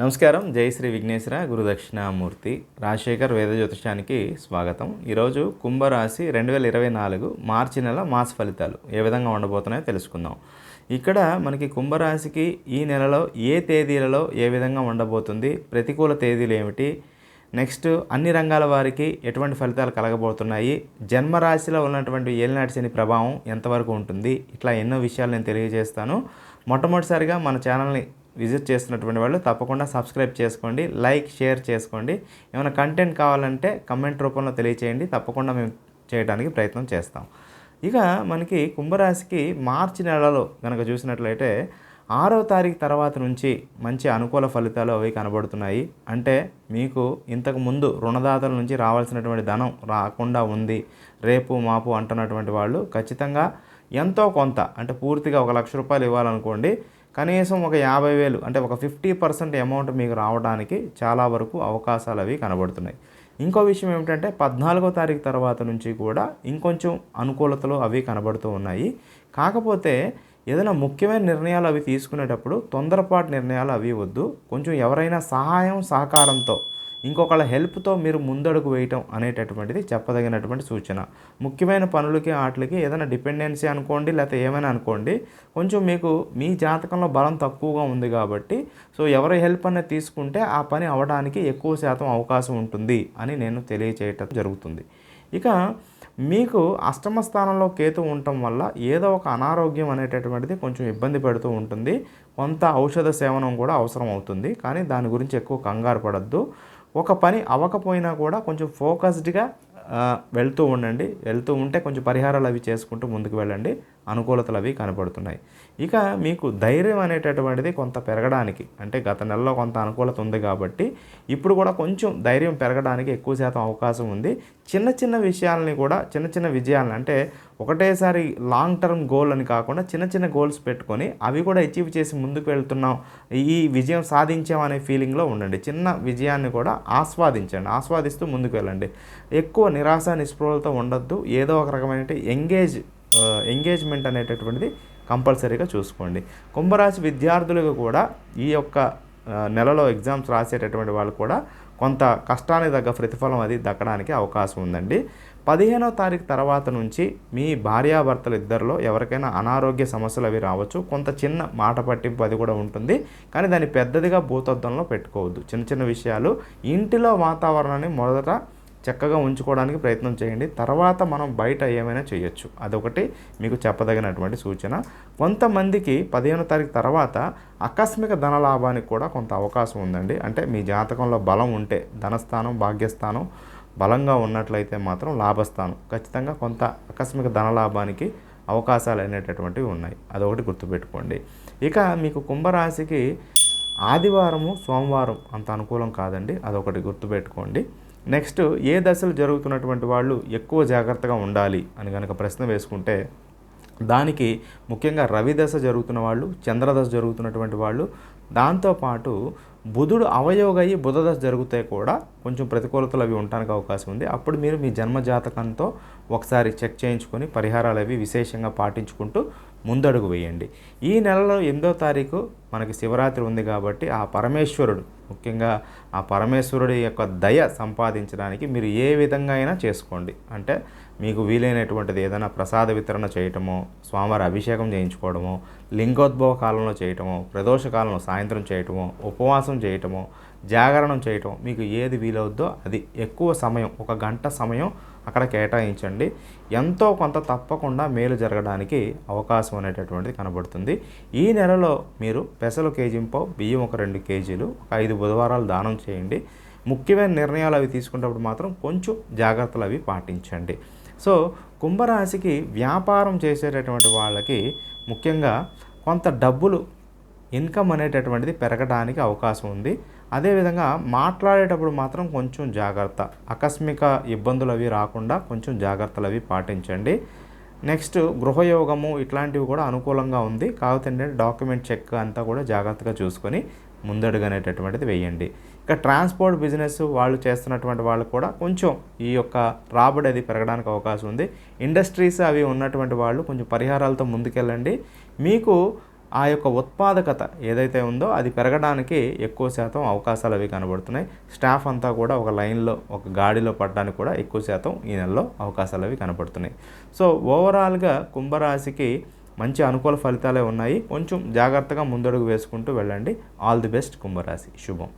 నమస్కారం. జై శ్రీ విఘ్నేశ్వర గురు దక్షిణామూర్తి రాజశేఖర్ వేద జ్యోతిషానికి స్వాగతం. ఈరోజు కుంభరాశి రెండు వేల ఇరవై నాలుగు మార్చి నెల మాస ఫలితాలు ఏ విధంగా ఉండబోతున్నాయో తెలుసుకుందాం. ఇక్కడ మనకి కుంభరాశికి ఈ నెలలో ఏ తేదీలలో ఏ విధంగా ఉండబోతుంది ప్రతికూల తేదీలు ఏమిటి నెక్స్ట్ అన్ని రంగాల వారికి ఎటువంటి ఫలితాలు కలగబోతున్నాయి జన్మరాశిలో ఉన్నటువంటి ఏలినాటి శని ప్రభావం ఎంతవరకు ఉంటుంది ఇట్లా ఎన్నో విషయాలు నేను తెలియజేస్తాను. మొట్టమొదటిసారిగా మన ఛానల్ని విజిట్ చేస్తున్నటువంటి వాళ్ళు తప్పకుండా సబ్స్క్రైబ్ చేసుకోండి లైక్ షేర్ చేసుకోండి. ఏమైనా కంటెంట్ కావాలంటే కమెంట్ రూపంలో తెలియచేయండి. తప్పకుండా మేము చేయడానికి ప్రయత్నం చేస్తాం. ఇక మనకి కుంభరాశికి మార్చి నెలలో కనుక చూసినట్లయితే ఆరో తారీఖు తర్వాత నుంచి మంచి అనుకూల ఫలితాలు అవి కనబడుతున్నాయి. అంటే మీకు ఇంతకు ముందు రుణదాతల నుంచి రావాల్సినటువంటి ధనం రాకుండా ఉంది. రేపు మాపు అంటున్నటువంటి వాళ్ళు ఖచ్చితంగా ఎంతో కొంత అంటే పూర్తిగా ఒక లక్ష రూపాయలు ఇవ్వాలనుకోండి. కనీసం ఒక యాభై వేలు అంటే ఒక ఫిఫ్టీ పర్సెంట్ అమౌంట్ మీకు రావడానికి చాలా వరకు అవకాశాలు అవి కనబడుతున్నాయి. ఇంకో విషయం ఏమిటంటే పద్నాలుగో తారీఖు తర్వాత నుంచి కూడా ఇంకొంచెం అనుకూలతలు అవి కనబడుతూ ఉన్నాయి. కాకపోతే ఏదైనా ముఖ్యమైన నిర్ణయాలు అవి తీసుకునేటప్పుడు తొందరపాటు నిర్ణయాలు అవి వద్దు. కొంచెం ఎవరైనా సహాయం సహకారంతో ఇంకొకళ్ళ హెల్ప్తో మీరు ముందడుగు వేయటం అనేటటువంటిది చెప్పదగినటువంటి సూచన. ముఖ్యమైన పనులకి ఆటలకి ఏదైనా డిపెండెన్సీ అనుకోండి లేకపోతే ఏమైనా అనుకోండి కొంచెం మీకు మీ జాతకంలో బలం తక్కువగా ఉంది కాబట్టి సో ఎవరి హెల్ప్ అనేది తీసుకుంటే ఆ పని అవడానికి ఎక్కువ శాతం అవకాశం ఉంటుంది అని నేను తెలియచేయటం జరుగుతుంది. ఇక మీకు అష్టమ స్థానంలో కేతు ఉండటం వల్ల ఏదో ఒక అనారోగ్యం అనేటటువంటిది కొంచెం ఇబ్బంది పెడుతూ ఉంటుంది. కొంత ఔషధ సేవనం కూడా అవసరం అవుతుంది కానీ దాని గురించి ఎక్కువ కంగారు పడద్దు. ఒక పని అవ్వకపోయినా కూడా కొంచెం ఫోకస్డ్గా వెళ్తూ ఉండండి. వెళ్తూ ఉంటే కొంచెం పరిహారాలు అవి చేసుకుంటూ ముందుకు వెళ్ళండి. అనుకూలతలు అవి కనపడుతున్నాయి ఇక మీకు ధైర్యం అనేటటువంటిది కొంత పెరగడానికి అంటే గత నెలలో కొంత అనుకూలత ఉంది కాబట్టి ఇప్పుడు కూడా కొంచెం ధైర్యం పెరగడానికి ఎక్కువ శాతం అవకాశం ఉంది. చిన్న చిన్న విషయాలని కూడా చిన్న చిన్న విజయాలను అంటే ఒకటేసారి లాంగ్ టర్మ్ గోల్ అని కాకుండా చిన్న చిన్న గోల్స్ పెట్టుకొని అవి కూడా అచీవ్ చేసి ముందుకు వెళ్తున్నాం ఈ విజయం సాధించాం అనే ఫీలింగ్లో ఉండండి. చిన్న విజయాన్ని కూడా ఆస్వాదించండి ఆస్వాదిస్తూ ముందుకు వెళ్ళండి. ఎక్కువ నిరాశ నిస్పృహలతో ఉండొద్దు. ఏదో ఒక రకమైన ఎంగేజ్ ఎంగేజ్మెంట్ అనేటటువంటిది కంపల్సరీగా చూసుకోండి. కుంభరాశి విద్యార్థులకు కూడా ఈ యొక్క నెలలో ఎగ్జామ్స్ రాసేటటువంటి వాళ్ళు కూడా కొంత కష్టానికి తగ్గ ప్రతిఫలం అది దక్కడానికి అవకాశం ఉందండి. పదిహేనో తారీఖు తర్వాత నుంచి మీ భార్యాభర్తలు ఇద్దరిలో ఎవరికైనా అనారోగ్య సమస్యలు అవి రావచ్చు. కొంత చిన్న మాట పట్టింపు అది కూడా ఉంటుంది. కానీ దాన్ని పెద్దదిగా భూతద్దంలో పెట్టుకోవద్దు. చిన్న చిన్న విషయాలు. ఇంటిలో వాతావరణాన్ని మొదట చక్కగా ఉంచుకోవడానికి ప్రయత్నం చేయండి. తర్వాత మనం బయట ఏమైనా చేయొచ్చు. అదొకటి మీకు చెప్పదగినటువంటి సూచన. కొంతమందికి పదిహేనో తారీఖు తర్వాత ఆకస్మిక ధన లాభానికి కూడా కొంత అవకాశం ఉందండి. అంటే మీ జాతకంలో బలం ఉంటే ధనస్థానం భాగ్యస్థానం బలంగా ఉన్నట్లయితే మాత్రం లాభస్థానం. ఖచ్చితంగా కొంత ఆకస్మిక ధన లాభానికి అవకాశాలు అనేటటువంటివి ఉన్నాయి. అదొకటి గుర్తుపెట్టుకోండి. ఇక మీకు కుంభరాశికి ఆదివారము సోమవారం అంత అనుకూలం కాదండి. అదొకటి గుర్తుపెట్టుకోండి. నెక్స్ట్ ఏ దశలు జరుగుతున్నటువంటి వాళ్ళు ఎక్కువ జాగ్రత్తగా ఉండాలి అని కనుక ప్రశ్న వేసుకుంటే దానికి ముఖ్యంగా రవి దశ జరుగుతున్న వాళ్ళు చంద్రదశ జరుగుతున్నటువంటి వాళ్ళు దాంతోపాటు బుధుడు అవయోగయి బుధదశ జరుగుతాయి జరిగితే కూడా కొంచెం ప్రతికూలతలు అవి ఉండడానికి అవకాశం ఉంది. అప్పుడు మీరు మీ జన్మ జాతకంతో ఒకసారి చెక్ చేయించుకొని పరిహారాలు అవి విశేషంగా పాటించుకుంటూ ముందడుగు వేయండి. ఈ నెలలో ఎనిమిదో తారీఖు మనకి శివరాత్రి ఉంది కాబట్టి ఆ పరమేశ్వరుడు ముఖ్యంగా ఆ పరమేశ్వరుడి యొక్క దయ సంపాదించడానికి మీరు ఏ విధంగా అయినా చేసుకోండి. అంటే మీకు వీలైనటువంటిది ఏదైనా ప్రసాద వితరణ చేయటమో స్వామివారి అభిషేకం చేయించుకోవడమో లింగోద్భవ కాలంలో చేయటమో ప్రదోష కాలంలో సాయంత్రం చేయటమో ఉపవాసం చేయటమో జాగరణం చేయటం. మీకు ఏది వీలవుద్దో అది ఎక్కువ సమయం ఒక గంట సమయం అక్కడ కేటాయించండి. ఎంతో కొంత తప్పకుండా మేలు జరగడానికి అవకాశం అనేటటువంటిది కనబడుతుంది. ఈ నెలలో మీరు పెసలు కేజీంపో బియ్యం ఒక రెండు కేజీలు ఒక ఐదు బుధవారాలు దానం చేయండి. ముఖ్యమైన నిర్ణయాలు అవి తీసుకున్నప్పుడు మాత్రం కొంచెం జాగ్రత్తలు అవి పాటించండి. సో కుంభరాశికి వ్యాపారం చేసేటటువంటి వాళ్ళకి ముఖ్యంగా కొంత డబ్బులు ఇన్కమ్ అనేటటువంటిది పెరగడానికి అవకాశం ఉంది. అదేవిధంగా మాట్లాడేటప్పుడు మాత్రం కొంచెం జాగ్రత్త. ఆకస్మిక ఇబ్బందులు అవి రాకుండా కొంచెం జాగ్రత్తలు అవి పాటించండి. నెక్స్ట్ గృహయోగము ఇట్లాంటివి కూడా అనుకూలంగా ఉంది. కాకపోతే ఏంటంటే డాక్యుమెంట్ చెక్ అంతా కూడా జాగ్రత్తగా చూసుకొని ముందడుగనేటటువంటిది వేయండి. ఇక ట్రాన్స్పోర్ట్ బిజినెస్ వాళ్ళు చేస్తున్నటువంటి వాళ్ళు కూడా కొంచెం ఈ యొక్క రాబడి అది పెరగడానికి అవకాశం ఉంది. ఇండస్ట్రీస్ అవి ఉన్నటువంటి వాళ్ళు కొంచెం పరిహారాలతో ముందుకెళ్ళండి. మీకు ఆ యొక్క ఉత్పాదకత ఏదైతే ఉందో అది పెరగడానికి ఎక్కువ శాతం అవకాశాలు అవి కనబడుతున్నాయి. స్టాఫ్ అంతా కూడా ఒక లైన్లో ఒక గాడిలో పడడానికి కూడా ఎక్కువ శాతం ఈ నెలలో అవకాశాలు అవి కనబడుతున్నాయి. సో ఓవరాల్గా కుంభరాశికి మంచి అనుకూల ఫలితాలే ఉన్నాయి. కొంచెం జాగ్రత్తగా ముందడుగు వేసుకుంటూ వెళ్ళండి. ఆల్ ది బెస్ట్ కుంభరాశి. శుభం.